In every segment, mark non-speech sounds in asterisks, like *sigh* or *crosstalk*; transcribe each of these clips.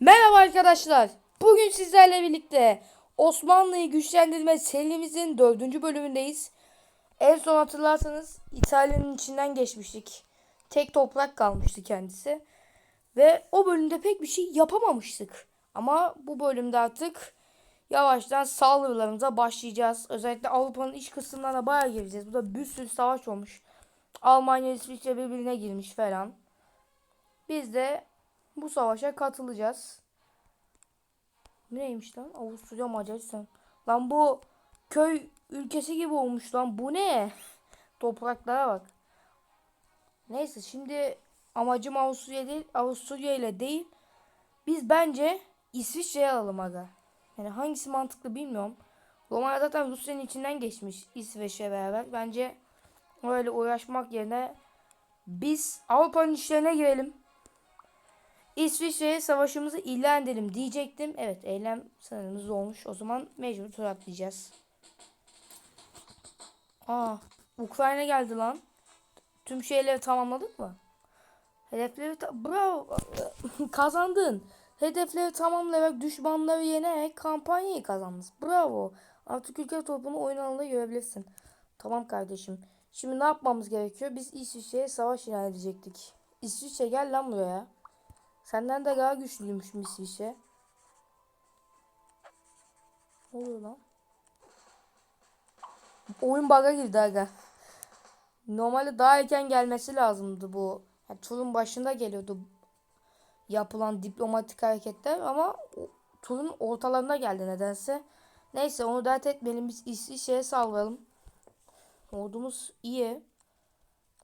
Merhaba arkadaşlar. Bugün sizlerle birlikte Osmanlı'yı güçlendirme serimizin dördüncü bölümündeyiz. En son hatırlarsanız İtalya'nın içinden geçmiştik. Tek toprak kalmıştı kendisi. Ve o bölümde pek bir şey yapamamıştık. Ama bu bölümde artık yavaştan saldırılarımıza başlayacağız. Özellikle Avrupa'nın iç kısımlarına bayağı gireceğiz. Burada bir sürü savaş olmuş. Almanya, İsviçre birbirine girmiş falan. Biz de bu savaşa katılacağız. Neymiş lan? Avusturya Macaristan. Lan bu köy ülkesi gibi olmuş lan. Bu ne? Topraklara bak. Neyse şimdi amacım Avusturya değil. Avusturya ile değil. Biz bence İsviçre'yi alalım aga. Yani hangisi mantıklı bilmiyorum. Romanya zaten Rusya'nın içinden geçmiş İsveç'e beraber. Bence öyle uğraşmak yerine biz Avrupa'nın işlerine girelim. İsviçre'ye savaşımızı ilan edelim diyecektim. Evet eylem sınırımız olmuş. O zaman mecbur tur atlayacağız. Aa, Ukrayna geldi lan. Tüm şeyleri tamamladık mı? Hedefleri ta- bravo *laughs* kazandın. Hedefleri tamamlayarak düşmanları yenerek kampanyayı kazandınız. Bravo. Artık ülke topunu oyun alanında görebilirsin. Tamam kardeşim. Şimdi ne yapmamız gerekiyor? Biz İsviçre'ye savaş ilan edecektik. İsviçre gel lan buraya. Senden de daha güçlüymüşüm İsviçre. Ne oluyor lan? Oyun bug'a girdi aga. Normalde daha erken gelmesi lazımdı bu. Yani turun başında geliyordu yapılan diplomatik hareketler ama turun ortalarında geldi nedense. Neyse onu dert etmeyelim biz İsviçre'ye saldıralım. Ordumuz iyi.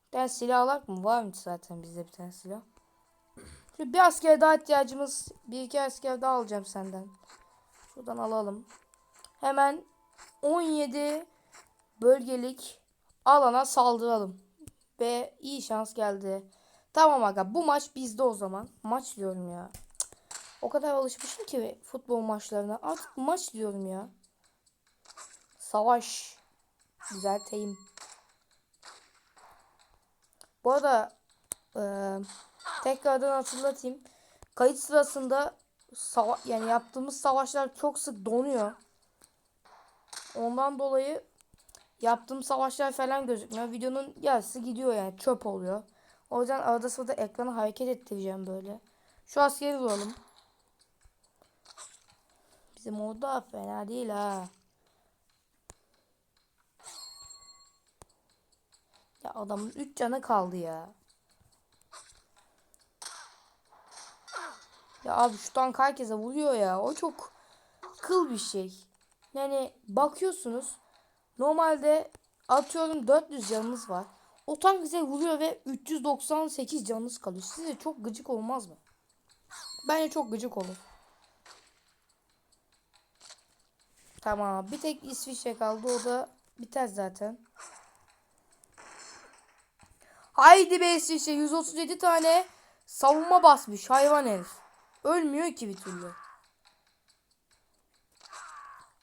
Bir tane silah alak mı? Var mı zaten bizde bir tane silah? Şimdi bir asker daha ihtiyacımız. Bir iki asker daha alacağım senden. Şuradan alalım. Hemen 17 bölgelik alana saldıralım. Ve iyi şans geldi. Tamam aga bu maç bizde o zaman. Maç diyorum ya. O kadar alışmışım ki futbol maçlarına. Artık maç diyorum ya. Savaş. Düzelteyim. Bu arada eee Tekrardan hatırlatayım. Kayıt sırasında sava- yani yaptığımız savaşlar çok sık donuyor. Ondan dolayı yaptığım savaşlar falan gözükmüyor. Videonun yarısı gidiyor yani çöp oluyor. O yüzden arada sırada ekranı hareket ettireceğim böyle. Şu askeri vuralım. Bizim orada fena değil ha. Ya adamın 3 canı kaldı ya. Ya abi şu tank herkese vuruyor ya. O çok kıl bir şey. Yani bakıyorsunuz normalde atıyorum 400 canınız var. O tank size vuruyor ve 398 canınız kalıyor. Size çok gıcık olmaz mı? Bence çok gıcık olur. Tamam bir tek İsviçre kaldı o da biter zaten. Haydi be İsviçre 137 tane savunma basmış hayvan herif. Ölmüyor ki bir türlü.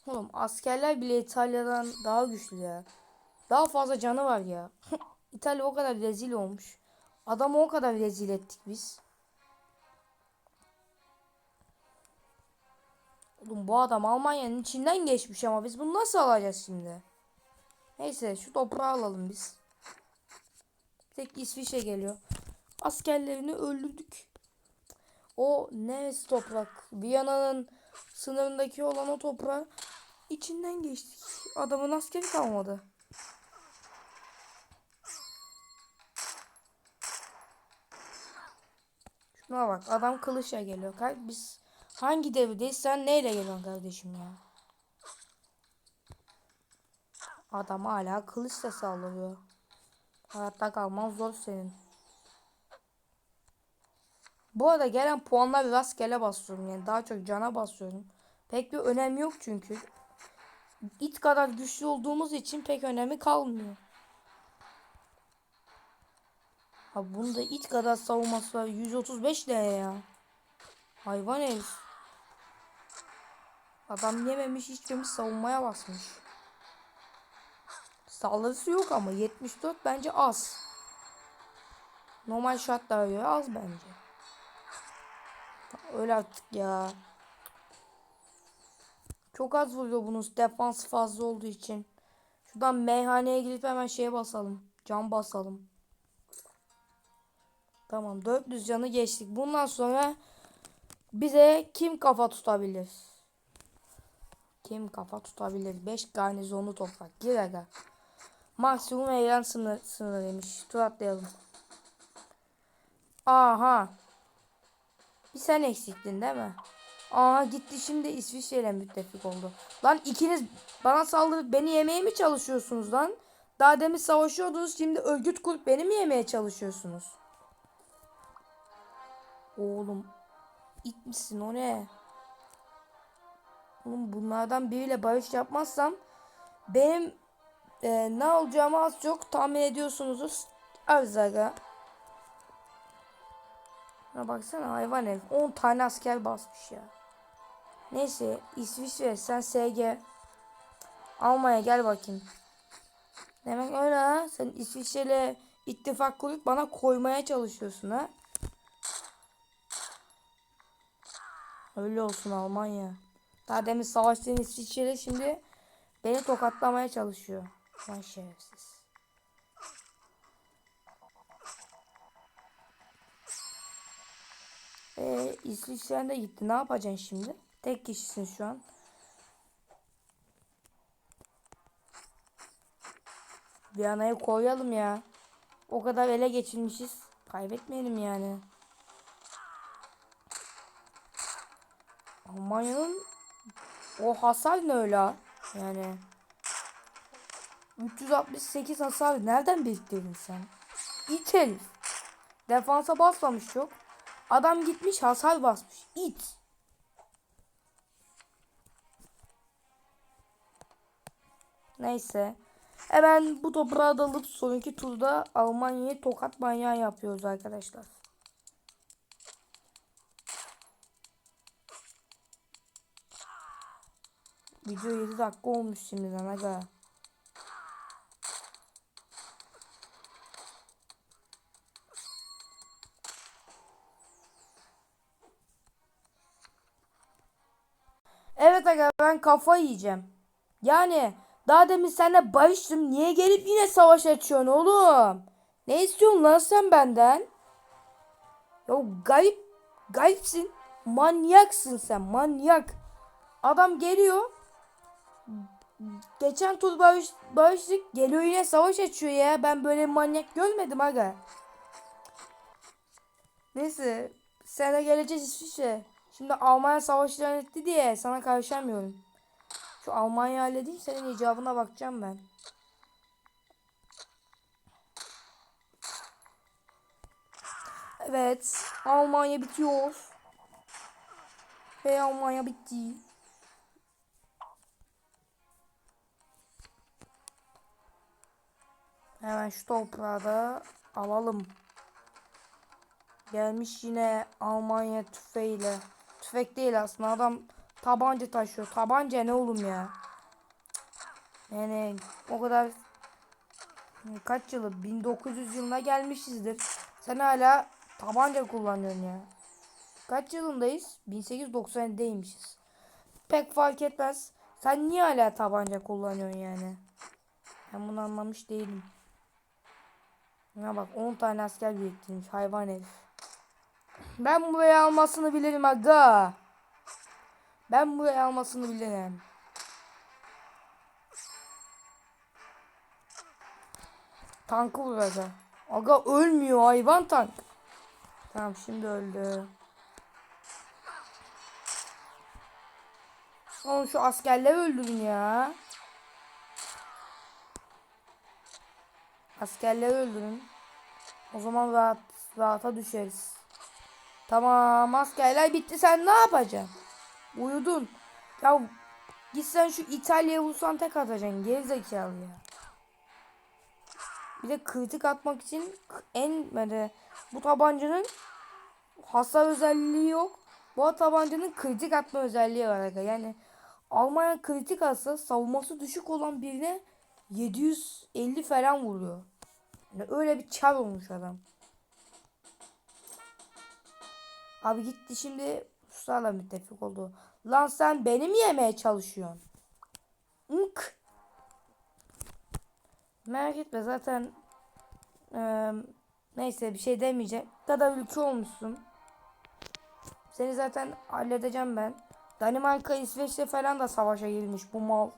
Oğlum askerler bile İtalya'dan daha güçlü ya. Daha fazla canı var ya. *laughs* İtalya o kadar rezil olmuş. Adamı o kadar rezil ettik biz. Oğlum bu adam Almanya'nın içinden geçmiş ama biz bunu nasıl alacağız şimdi? Neyse şu toprağı alalım biz. Tek İsviçre geliyor. Askerlerini öldürdük. O neresi toprak? Viyana'nın sınırındaki olan o toprağı içinden geçtik. Adamın askeri kalmadı. Şuna bak adam kılıçla geliyor. Biz hangi devirdeyiz sen neyle geliyorsun kardeşim ya? Adam hala kılıçla saldırıyor. Hayatta kalman zor senin. Bu arada gelen puanlar rastgele basıyorum yani daha çok cana basıyorum. Pek bir önemi yok çünkü. İt kadar güçlü olduğumuz için pek önemi kalmıyor. Ha bunda it kadar savunması var. 135 ne ya? Hayvan herif. Adam yememiş içmemiş savunmaya basmış. Saldırısı yok ama 74 bence az. Normal şartlara göre az bence. Öyle artık ya. Çok az vuruyor bunun defans fazla olduğu için. Şuradan meyhaneye gidip hemen şeye basalım. Cam basalım. Tamam 400 canı geçtik. Bundan sonra bize kim kafa tutabilir? Kim kafa tutabilir? 5 garnizonlu toprak. Gir aga. Maksimum eylem sınır, sınırıymış. Tur atlayalım. Aha. Bir sen eksiktin değil mi? Aha gitti şimdi İsviçre müttefik oldu. Lan ikiniz bana saldırıp beni yemeye mi çalışıyorsunuz lan? Daha demin savaşıyordunuz şimdi örgüt kurup beni mi yemeye çalışıyorsunuz? Oğlum it misin o ne? Oğlum bunlardan biriyle barış yapmazsam benim e, ne olacağımı az çok tahmin ediyorsunuzdur. Arzaga. Ha baksana hayvan ev. 10 tane asker basmış ya. Neyse İsviçre sen SG. Almanya gel bakayım. Demek öyle ha. Sen İsviçre'yle ittifak kurup bana koymaya çalışıyorsun ha. Öyle olsun Almanya. Daha demin savaştığın İsviçre'yle şimdi beni tokatlamaya çalışıyor. Vay şerefsiz. Ee, İsviçre'den de gitti. Ne yapacaksın şimdi? Tek kişisin şu an. Viyana'yı koyalım ya. O kadar ele geçirmişiz. Kaybetmeyelim yani. Almanya'nın o hasar ne öyle? Yani 368 hasar nereden biriktirdin sen? Herif. Defansa basmamış çok. Adam gitmiş hasar basmış. İt. Neyse. Hemen bu toprağı da alıp sonraki turda Almanya'yı tokat manyağı yapıyoruz arkadaşlar. Video 7 dakika olmuş şimdiden aga. Kafa yiyeceğim. Yani daha demin seninle barıştım. Niye gelip yine savaş açıyorsun oğlum? Ne istiyorsun lan sen benden? Ya garip, garipsin. Manyaksın sen manyak. Adam geliyor. Geçen tur barış, barıştık. Geliyor yine savaş açıyor ya. Ben böyle manyak görmedim aga. Neyse. Sana geleceğiz İsviçre. Şimdi Almanya savaşı ilan etti diye sana karışamıyorum. Şu Almanya halledeyim senin icabına bakacağım ben. Evet. Almanya bitiyor. Ve Almanya bitti. Hemen şu toprağı da alalım. Gelmiş yine Almanya tüfeğiyle. Tüfek değil aslında adam tabanca taşıyor. Tabanca ne oğlum ya? Yani o kadar kaç yılı 1900 yılına gelmişizdir. Sen hala tabanca kullanıyorsun ya. Kaç yılındayız? 1897'deymişiz. Pek fark etmez. Sen niye hala tabanca kullanıyorsun yani? Ben bunu anlamış değilim. Ya bak 10 tane asker biriktirmiş hayvan herif. Ben buraya almasını bilirim aga. Ben buraya almasını bilirim. Tankı vur aga. Ölmüyor hayvan tank. Tamam şimdi öldü. Oğlum şu askerleri öldürün ya. Askerleri öldürün. O zaman rahat rahata düşeriz. Tamam askerler bitti sen ne yapacaksın? Uyudun. Ya gitsen şu İtalya'ya vursan tek atacaksın gerizekalı ya. Bir de kritik atmak için en böyle bu tabancanın hasar özelliği yok. Bu tabancanın kritik atma özelliği var. Yani Almanya kritik atsa savunması düşük olan birine 750 falan vuruyor. Yani öyle bir çar olmuş adam. Abi gitti şimdi Ruslarla müttefik oldu. Lan sen beni mi yemeye çalışıyorsun? Unk. Merak etme zaten eee, neyse bir şey demeyeceğim. Kadar ülke olmuşsun. Seni zaten halledeceğim ben. Danimarka, İsveç'te falan da savaşa girmiş bu mal.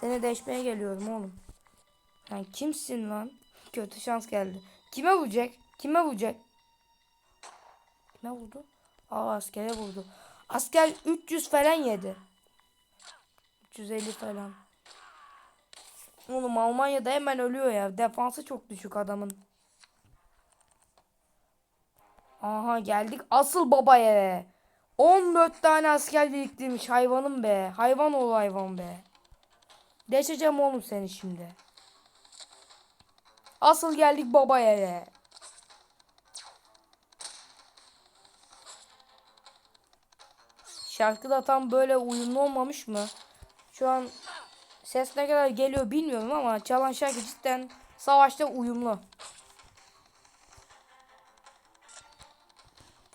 Seni deşmeye geliyorum oğlum. Sen kimsin lan? Kötü şans geldi. Kime vuracak? Kime vuracak? Kime vurdu? Aa askere vurdu. Asker 300 falan yedi. 350 falan. Oğlum Almanya'da hemen ölüyor ya. Defansı çok düşük adamın. Aha geldik asıl baba eve. 14 tane asker biriktirmiş hayvanım be. Hayvan ol hayvan be. Deşeceğim oğlum seni şimdi. Asıl geldik baba eve. Şarkı da tam böyle uyumlu olmamış mı? Şu an ses ne kadar geliyor bilmiyorum ama çalan şarkı cidden savaşta uyumlu.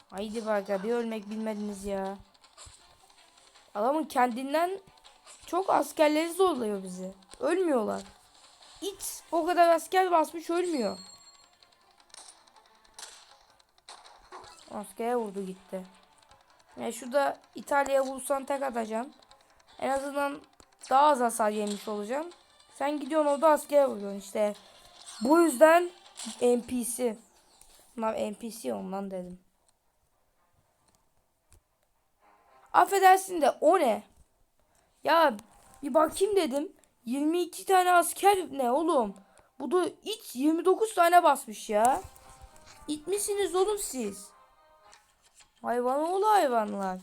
Haydi bak bir ölmek bilmediniz ya. Adamın kendinden çok askerleri zorluyor bizi. Ölmüyorlar. It o kadar asker basmış ölmüyor. Askere vurdu gitti. Ya şurada İtalya'ya vursan tek atacaksın. En azından daha az hasar yemiş olacaksın. Sen gidiyorsun orada askere vuruyorsun işte. Bu yüzden NPC. Bunlar NPC ondan dedim. Affedersin de o ne? Ya bir bakayım dedim. 22 tane asker ne oğlum? Bu da it 29 tane basmış ya. İt misiniz oğlum siz? Hayvan oğlu hayvanlar.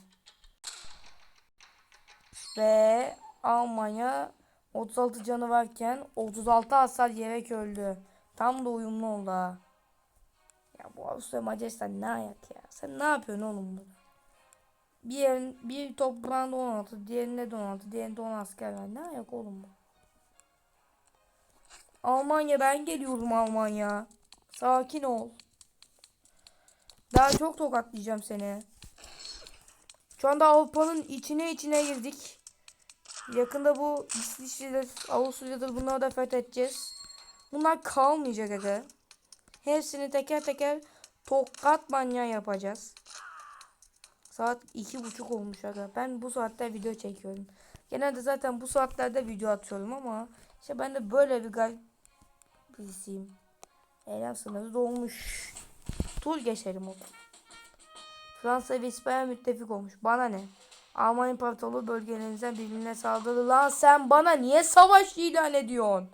Ve Almanya 36 canı varken 36 hasar yiyerek öldü. Tam da uyumlu oldu ha. Ya bu Avusturya Macaristan ne ayak ya? Sen ne yapıyorsun oğlum burada? Bir yerin, bir toprağında 16, diğerinde de 16, diğerinde 10 asker var. Ne ayak oğlum bu? Almanya ben geliyorum Almanya. Sakin ol. Daha çok tokatlayacağım seni. Şu anda Avrupa'nın içine içine girdik. Yakında bu İsviçre'dir, Avusturya'dır bunları da fethedeceğiz. Bunlar kalmayacak aga. Hepsini teker teker tokat manyağı yapacağız. Saat iki buçuk olmuş aga. Ben bu saatte video çekiyorum. Genelde zaten bu saatlerde video atıyorum ama işte ben de böyle bir garip birisiyim. Eylem sınırı dolmuş. Tur geçelim o zaman. Fransa ve İspanya müttefik olmuş. Bana ne? Alman İmparatorluğu bölgelerinizden birbirine saldırdı. Lan sen bana niye savaş ilan ediyorsun?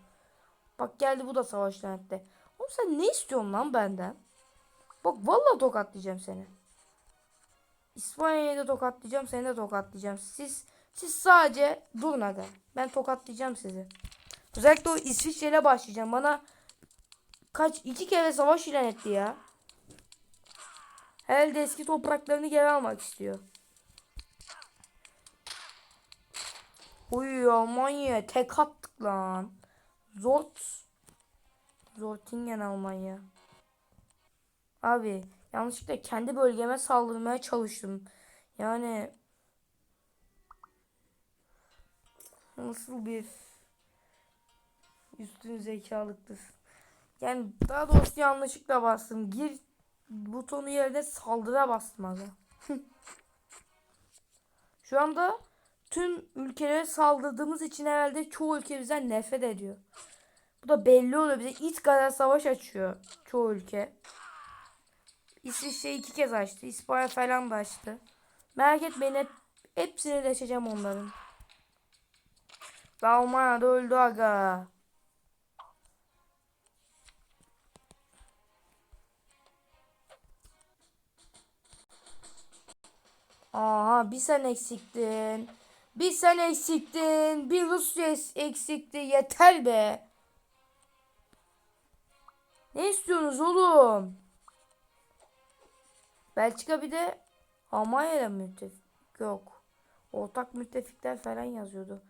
Bak geldi bu da savaş ilan etti. Oğlum sen ne istiyorsun lan benden? Bak vallahi tokatlayacağım seni. İspanya'yı da tokatlayacağım, seni de tokatlayacağım. Siz siz sadece durun aga. Ben tokatlayacağım sizi. Özellikle o İsviçre'yle başlayacağım. Bana kaç iki kere savaş ilan etti ya. Herhalde eski topraklarını geri almak istiyor. Uy Almanya tek attık lan. Zort. Zortingen Almanya. Abi yanlışlıkla kendi bölgeme saldırmaya çalıştım. Yani nasıl bir üstün zekalıktır. Yani daha doğrusu yanlışlıkla bastım. Gir butonu yerine saldıra bastım aga. *laughs* Şu anda tüm ülkelere saldırdığımız için herhalde çoğu ülke bizden nefret ediyor. Bu da belli oluyor bize. İç kadar savaş açıyor çoğu ülke. İsviçre iki kez açtı. İspanya falan da açtı. Merak etmeyin hep, hepsini deşeceğim onların. Almanya'da öldü aga. Aha bir sen eksiktin. Bir sen eksiktin. Bir Rusya eksikti. Yeter be. Ne istiyorsunuz oğlum? Belçika bir de Almanya'da müttefik. Yok. Ortak müttefikler falan yazıyordu.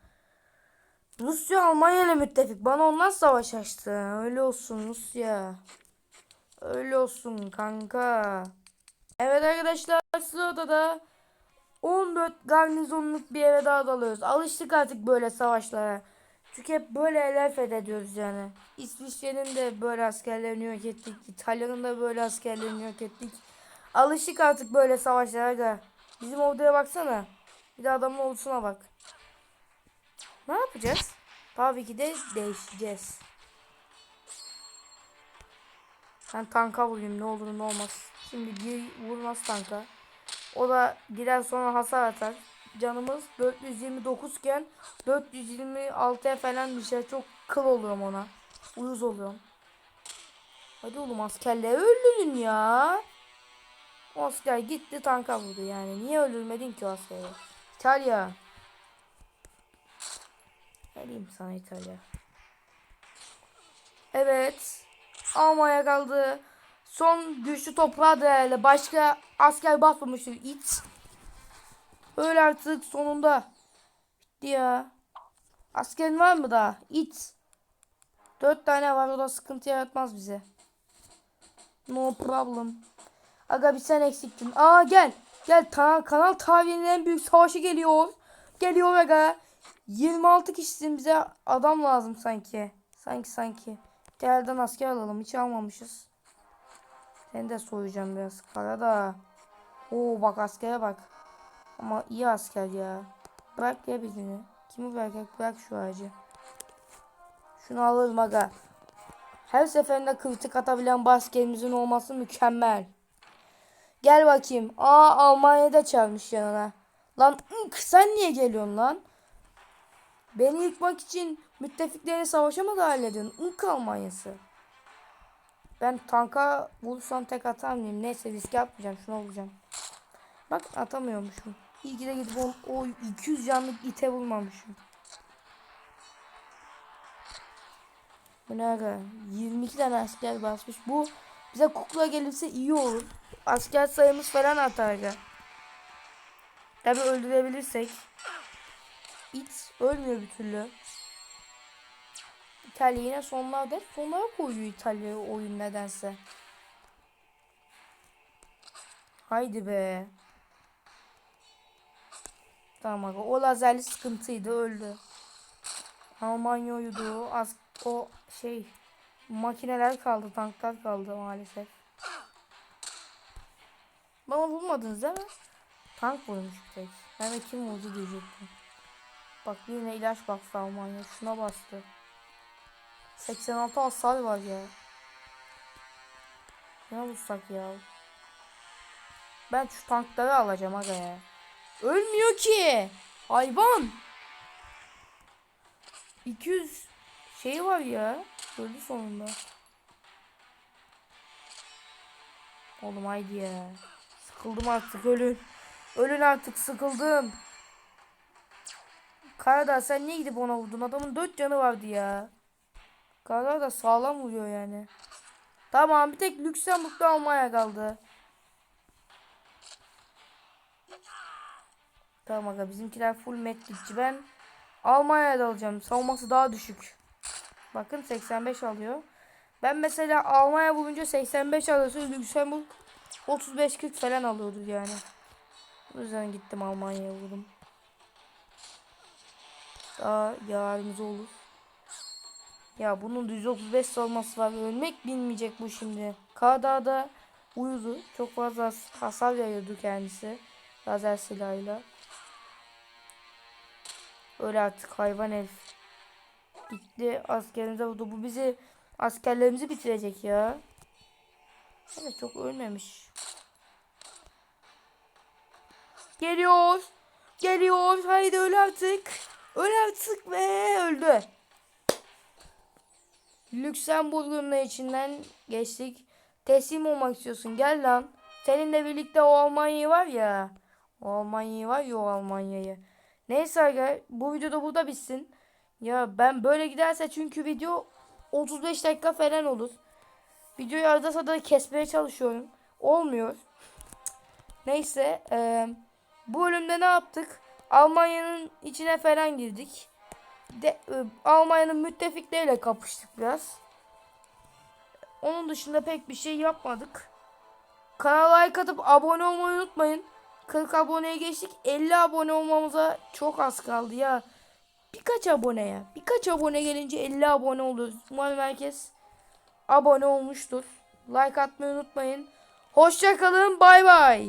Rusya Almanya ile müttefik. Bana ondan savaş açtı. Öyle olsun Rusya. Öyle olsun kanka. Evet arkadaşlar sırada da 14 garnizonluk bir eve daha dalıyoruz. Alıştık artık böyle savaşlara. Çünkü hep böyle eller fethediyoruz yani. İsviçre'nin de böyle askerlerini yok ettik. İtalya'nın da böyle askerlerini yok ettik. Alıştık artık böyle savaşlara da. Bizim orduya baksana. Bir de adamın ordusuna bak. Ne yapacağız? Tabii ki de değişeceğiz. Ben tanka vurayım ne olur ne olmaz. Şimdi bir vurmaz tanka. O da gider sonra hasar atar. Canımız 429 iken 426'ya falan bir şey. Çok kıl oluyorum ona. Uyuz oluyorum. Hadi oğlum askerle öldürün ya. O asker gitti tanka vurdu yani. Niye öldürmedin ki o askeri? İtalya. Vereyim sana İtalya. Evet. Almanya kaldı. Son güçlü toprağı değerli. Başka asker basmamıştır. İt. Öyle artık sonunda. Bitti ya. Askerin var mı daha? İt. Dört tane var. O da sıkıntı yaratmaz bize. No problem. Aga bir sen eksiktin. Aa gel. Gel ta kanal tarihinin en büyük savaşı geliyor. Geliyor aga. 26 kişisin bize adam lazım sanki. Sanki sanki. Değerden asker alalım. Hiç almamışız. Seni de soyacağım biraz. Kara da. Oo bak askere bak. Ama iyi asker ya. Bırak ya birini. Kimi bırakacak? Bırak şu ağacı. Şunu alırım aga. Her seferinde kritik atabilen basketimizin olması mükemmel. Gel bakayım. Aa Almanya'da çalmış yanına. Lan sen niye geliyorsun lan? Beni yıkmak için müttefikleri savaşa mı dahil ediyorsun? Almanya'sı. Ben tanka vursam tek atar mıyım? Neyse risk yapmayacağım. Şuna vuracağım. Bak atamıyormuşum. İyi ki de gidip o, o 200 canlık ite vurmamışım. Bu ne aga? 22 tane asker basmış. Bu bize kukla gelirse iyi olur. Asker sayımız falan artar aga. Tabi öldürebilirsek. İt ölmüyor bir türlü. İtalya yine sonlarda sonlara koyuyor İtalya oyun nedense. Haydi be. Tamam. O lazerli sıkıntıydı öldü. Almanya uyudu. Az o şey makineler kaldı, tanklar kaldı maalesef. Bana vurmadınız değil mi? Tank vurmuş bir tek. Ben kim vurdu diyecektim. Bak yine ilaç bastı Almanya. Şuna bastı. 86 hasar var ya. Ne vursak ya? Ben şu tankları alacağım aga ya. Ölmüyor ki. Hayvan. 200 şey var ya. Öldü sonunda. Oğlum haydi ya. Sıkıldım artık ölün. Ölün artık sıkıldım. Karadağ sen niye gidip ona vurdun? Adamın 4 canı vardı ya. Karadağ da sağlam vuruyor yani. Tamam bir tek Lüksemburg'da Almanya kaldı. Tamam aga bizimkiler full metlikçi. Ben Almanya'da alacağım. Savunması daha düşük. Bakın 85 alıyor. Ben mesela Almanya bulunca 85 alıyorsa Lüksemburg 35-40 falan alıyordu yani. O yüzden gittim Almanya'ya vurdum. Daha yararımız olur. Ya bunun 135 savunması var. Ölmek bilmeyecek bu şimdi. Kağdağ'da uyudu. Çok fazla hasar yayıyordu kendisi. Lazer silahıyla. Öyle artık hayvan herif. Gitti askerimize vurdu. Bu bizi askerlerimizi bitirecek ya. Evet çok ölmemiş. Geliyor. Geliyor. Haydi öl artık. Öl artık ve öldü. Lüksemburg'un da içinden geçtik. Teslim olmak istiyorsun. Gel lan. Seninle birlikte o Almanya'yı var ya. O Almanya'yı var ya o Almanya'yı. Neyse arkadaşlar bu videoda burada bitsin. Ya ben böyle giderse çünkü video 35 dakika falan olur. Videoyu arada sırada kesmeye çalışıyorum. Olmuyor. Neyse. E, bu bölümde ne yaptık? Almanya'nın içine falan girdik. De, e, Almanya'nın müttefikleriyle kapıştık biraz. Onun dışında pek bir şey yapmadık. Kanala like atıp abone olmayı unutmayın. 40 aboneye geçtik. 50 abone olmamıza çok az kaldı ya. Birkaç abone ya. Birkaç abone gelince 50 abone oluruz. Umarım herkes abone olmuştur. Like atmayı unutmayın. Hoşçakalın. Bay bay.